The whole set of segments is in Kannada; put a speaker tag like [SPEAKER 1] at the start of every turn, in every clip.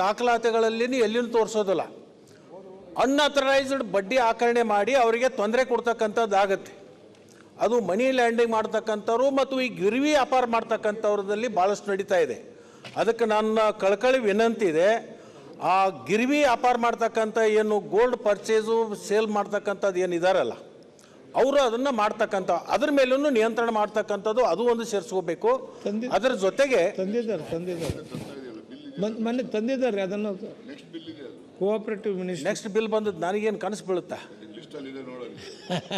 [SPEAKER 1] ದಾಖಲಾತಿಗಳಲ್ಲಿ ಎಲ್ಲಿನೂ ತೋರಿಸೋದಿಲ್ಲ. ಅನ್ಅಥರೈಸ್ಡ್ ಬಡ್ಡಿ ಆಕರಣೆ ಮಾಡಿ ಅವರಿಗೆ ತೊಂದರೆ ಕೊಡ್ತಕ್ಕಂಥದ್ದಾಗತ್ತೆ. ಅದು ಮನಿ ಲ್ಯಾಂಡಿಂಗ್ ಮಾಡ್ತಕ್ಕಂಥವ್ರು ಮತ್ತು ಈ ಗಿರ್ವಿ ವ್ಯಾಪಾರ ಮಾಡ್ತಕ್ಕಂಥವ್ರದಲ್ಲಿ ಭಾಳಷ್ಟು ನಡೀತಾ ಇದೆ. ಅದಕ್ಕೆ ನನ್ನ ಕಳಕಳಿ ವಿನಂತಿ ಇದೆ ಆ ಗಿರ್ವಿ ವ್ಯಾಪಾರ ಮಾಡ್ತಕ್ಕಂಥ ಏನು ಗೋಲ್ಡ್ ಪರ್ಚೇಸು ಸೇಲ್ ಮಾಡ್ತಕ್ಕಂಥದ್ದು ಏನು ಇದಾರಲ್ಲ ಅವರು ಅದನ್ನು ಮಾಡ್ತಕ್ಕಂಥ ಅದ್ರ ಮೇಲೂ ನಿಯಂತ್ರಣ ಮಾಡ್ತಕ್ಕಂಥದ್ದು ಅದು ಒಂದು ಸೇರಿಸ್ಕೋಬೇಕು. ಅದರ ಜೊತೆಗೆ
[SPEAKER 2] ಮೊನ್ನೆ ತಂದಿದ್ದಾರೆ ಅದನ್ನು ಕೋಆಪರೇಟಿವ್ ಮಿನಿಸ್ಟರ್
[SPEAKER 1] ನೆಕ್ಸ್ಟ್ ಬಿಲ್ ಬಂದದ್ದು ನನಗೇನು ಕನಸು ಬೀಳುತ್ತಾ?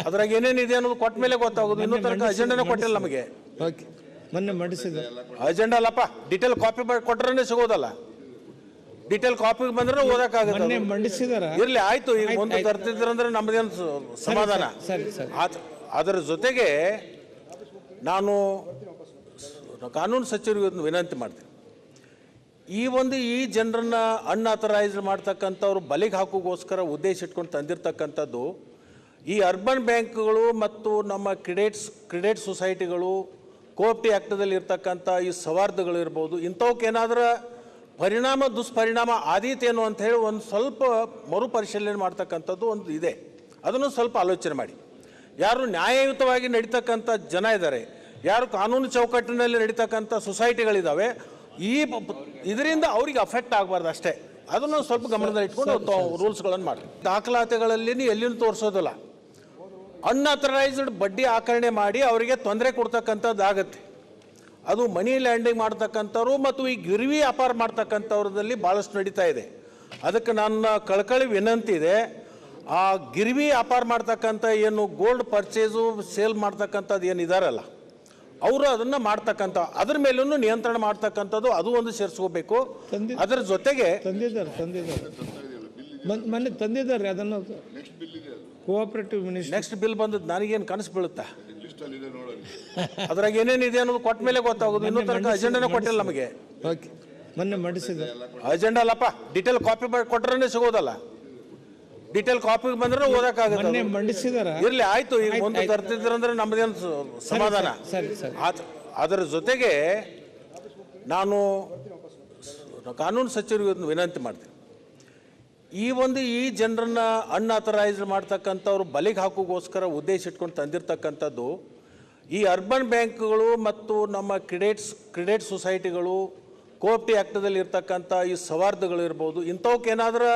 [SPEAKER 1] ಅದ್ರಾಗ ಏನೇನಿದೆ ಅನ್ನೋದು ಕೊಟ್ಟ ಮೇಲೆ ಗೊತ್ತಾಗೋದು. ಇನ್ನೂ ತನಕ ಅಜೆಂಡಾನೇ ಕೊಟ್ಟಿಲ್ಲ ನಮಗೆ.
[SPEAKER 2] ಓಕೆ. ಮೊನ್ನೆ ಮಂಡಿಸಿದ
[SPEAKER 1] ಅಜೆಂಡಾ ಅಲ್ಲಪ್ಪ ಡಿಟೇಲ್ ಕಾಪಿ ಕೊಟ್ರೆ ಸಿಗೋದಲ್ಲ. ಡಿಟೇಲ್ ಕಾಪಿ ಬಂದ್ರೆ ಓದಕ್ಕಾಗುತ್ತೆ
[SPEAKER 2] ಮೊನ್ನೆ
[SPEAKER 1] ಅದು.
[SPEAKER 2] ಮಂಡಿಸಿದಾರ?
[SPEAKER 1] ಇರ್ಲಿ ಆಯ್ತು ಈಗ ಒಂದು ತರ್ತಿದ್ರಂದ್ರೆ ನಮ್ದೇನು ಸಮಾಧಾನ.
[SPEAKER 2] ಸರಿ ಸರಿ
[SPEAKER 1] ಆತ್- ಅದರ ಜೊತೆಗೆ ನಾನು ಕಾನೂನು ಸಚಿವರಿಗೆ ಒಂದು ವಿನಂತಿ ಮಾಡ್ತೀನಿ. ಈ ಒಂದು ಈ ಜನರನ್ನ ಅನ್ಅಥರೈಸ್ಡ್ ಮಾಡ್ತಕ್ಕಂಥವ್ರು ಬಲಿಗೆ ಹಾಕೋಗೋಸ್ಕರ ಉದ್ದೇಶ ಇಟ್ಕೊಂಡು ತಂದಿರ್ತಕ್ಕಂಥದ್ದು, ಈ ಅರ್ಬನ್ ಬ್ಯಾಂಕ್ಗಳು ಮತ್ತು ನಮ್ಮ ಕ್ರೆಡಿಟ್ಸ್ ಕ್ರೆಡಿಟ್ ಸೊಸೈಟಿಗಳು ಕೋಪ್ಟಿ ಆ್ಯಕ್ಟದಲ್ಲಿ ಇರ್ತಕ್ಕಂಥ ಈ ಸವಾರ್ಧಗಳು ಇರ್ಬೋದು ಏನಾದರೂ ಪರಿಣಾಮ, ದುಷ್ಪರಿಣಾಮ ಆದೀತೇನು ಅಂತ ಹೇಳಿ ಒಂದು ಸ್ವಲ್ಪ ಮರುಪರಿಶೀಲನೆ ಮಾಡ್ತಕ್ಕಂಥದ್ದು ಒಂದು ಇದೆ. ಅದನ್ನು ಸ್ವಲ್ಪ ಆಲೋಚನೆ ಮಾಡಿ. ಯಾರು ನ್ಯಾಯಯುತವಾಗಿ ನಡೀತಕ್ಕಂಥ ಜನ ಇದ್ದಾರೆ ಯಾರು ಕಾನೂನು ಚೌಕಟ್ಟಿನಲ್ಲಿ ನಡೀತಕ್ಕಂಥ ಸೊಸೈಟಿಗಳಿದ್ದಾವೆ ಈ ಇದರಿಂದ ಅವ್ರಿಗೆ ಅಫೆಕ್ಟ್ ಆಗಬಾರ್ದು ಅಷ್ಟೇ. ಅದನ್ನು ಸ್ವಲ್ಪ ಗಮನದಲ್ಲಿ ಇಟ್ಕೊಂಡು ರೂಲ್ಸ್ಗಳನ್ನು ಮಾಡಿ ದಾಖಲಾತಿಗಳಲ್ಲಿ ಎಲ್ಲಿಯೂ ತೋರಿಸೋದಿಲ್ಲ. ಅನ್ಅಥರೈಸ್ಡ್ ಬಡ್ಡಿ ಆಕರಣೆ ಮಾಡಿ ಅವರಿಗೆ ತೊಂದರೆ ಕೊಡ್ತಕ್ಕಂಥದ್ದಾಗತ್ತೆ ಅದು ಮನಿ ಲ್ಯಾಂಡಿಂಗ್ ಮಾಡ್ತಕ್ಕಂಥವ್ರು ಮತ್ತು ಈ ಗಿರ್ವಿ ವ್ಯಾಪಾರ ಮಾಡ್ತಕ್ಕಂಥವ್ರದಲ್ಲಿ ಭಾಳಷ್ಟು ನಡೀತಾ ಇದೆ. ಅದಕ್ಕೆ ನನ್ನ ಕಳಕಳಿ ವಿನಂತಿ ಇದೆ, ಆ ಗಿರ್ವಿ ವ್ಯಾಪಾರ ಮಾಡ್ತಕ್ಕಂಥ ಏನು ಗೋಲ್ಡ್ ಪರ್ಚೇಸು ಸೇಲ್ ಮಾಡ್ತಕ್ಕಂಥದ್ದು ಏನು ಇದಾರಲ್ಲ ಅವರು ಅದನ್ನು ಮಾಡ್ತಕ್ಕಂಥ ಅದ್ರ ಮೇಲೂ ನಿಯಂತ್ರಣ ಮಾಡ್ತಕ್ಕಂಥದ್ದು ಅದು ಒಂದು ಸೇರಿಸ್ಕೋಬೇಕು.
[SPEAKER 2] ತಂದಿ-
[SPEAKER 1] ಅದರ ಜೊತೆಗೆ
[SPEAKER 2] ತಂದಿದ್ದಾರೆ ತಂದಿದ್ದಾರೆ ಮೊನ್- ಮೊನ್ನೆ ತಂದಿದ್ದಾರೆ ಅದನ್ನು ಕೋಆಪರೇಟಿವ್ ಮಿನಿಸ್ಟರ್
[SPEAKER 1] ನೆಕ್ಸ್ಟ್ ಬಿಲ್ ಬಂದದ್ದು ನನಗೇನು ಕನಸು ಬೀಳುತ್ತಾ? ಅದ್ರಾಗ ಏನೇನಿದೆ ಅನ್ನೋದು ಕೊಟ್ಟ ಮೇಲೆ ಗೊತ್ತಾಗೋದು. ಇನ್ನೂ ತನಕ ಅಜೆಂಡನೇ ಕೊಟ್ಟಿಲ್ಲ ನಮಗೆ.
[SPEAKER 2] ಓಕೆ ಮೊನ್ನೆ ಮಂಡಿಸಿದ
[SPEAKER 1] ಅಜೆಂಡಾ ಅಲ್ಲಪ್ಪ ಡಿಟೇಲ್ ಕಾಪಿ ಕೊಟ್ಟರೆ ಸಿಗೋದಲ್ಲ. ಡಿಟೇಲ್ ಕಾಪಿ ಬಂದ್ರೆ ಓದಕ್ಕಾಗುತ್ತೆ
[SPEAKER 2] ಮೊನ್ನೆ. ಮಂಡಿಸಿದಾರ.
[SPEAKER 1] ಇರ್ಲಿ ಆಯ್ತು ಈಗ ಒಂದು ತರ್ತಿದ್ರಂದ್ರೆ ನಮ್ದೇನು ಸಮಾಧಾನ.
[SPEAKER 2] ಸರಿ ಸರಿ
[SPEAKER 1] ಆತ್- ಅದರ ಜೊತೆಗೆ ನಾನು ಕಾನೂನು ಸಚಿವರಿಗೆ ಒಂದು ವಿನಂತಿ ಮಾಡ್ತೀನಿ. ಈ ಒಂದು ಈ ಜನರನ್ನ ಅನ್ಅಥರೈಸ್ಡ್ ಮಾಡ್ತಕ್ಕಂಥವ್ರು ಬಲಿಗೆ ಹಾಕೋಗೋಸ್ಕರ ಉದ್ದೇಶ ಇಟ್ಕೊಂಡು ತಂದಿರ್ತಕ್ಕಂಥದ್ದು ಈ ಅರ್ಬನ್ ಬ್ಯಾಂಕ್ಗಳು ಮತ್ತು ನಮ್ಮ ಕ್ರೆಡಿಟ್ಸ್ ಕ್ರೆಡಿಟ್ ಸೊಸೈಟಿಗಳು ಕೋಪ್ಟಿ ಆ್ಯಕ್ಟದಲ್ಲಿ ಇರ್ತಕ್ಕಂಥ ಈ ಸೌಹಾರ್ದಗಳು ಇರ್ಬೋದು ಇಂಥವಕ್ಕೇನಾದ್ರೂ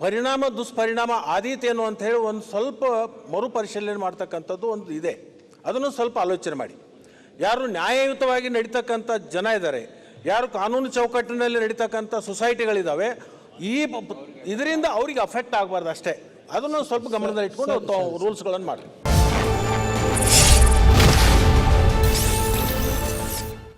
[SPEAKER 1] ಪರಿಣಾಮ ದುಷ್ಪರಿಣಾಮ ಆದೀತೇನು ಅಂತ ಹೇಳಿ ಒಂದು ಸ್ವಲ್ಪ ಮರುಪರಿಶೀಲನೆ ಮಾಡ್ತಕ್ಕಂಥದ್ದು ಒಂದು ಇದೆ. ಅದನ್ನು ಸ್ವಲ್ಪ ಆಲೋಚನೆ ಮಾಡಿ. ಯಾರು ನ್ಯಾಯಯುತವಾಗಿ ನಡೀತಕ್ಕಂಥ ಜನ ಇದ್ದಾರೆ ಯಾರು ಕಾನೂನು ಚೌಕಟ್ಟಿನಲ್ಲಿ ನಡೀತಕ್ಕಂಥ ಸೊಸೈಟಿಗಳಿದ್ದಾವೆ ಈ ಇದರಿಂದ ಅವ್ರಿಗೆ ಅಫೆಕ್ಟ್ ಆಗಬಾರ್ದು ಅಷ್ಟೇ. ಅದನ್ನು ಸ್ವಲ್ಪ ಗಮನದಲ್ಲಿ ಇಟ್ಕೊಂಡು ರೂಲ್ಸ್ಗಳನ್ನು ಮಾಡಿ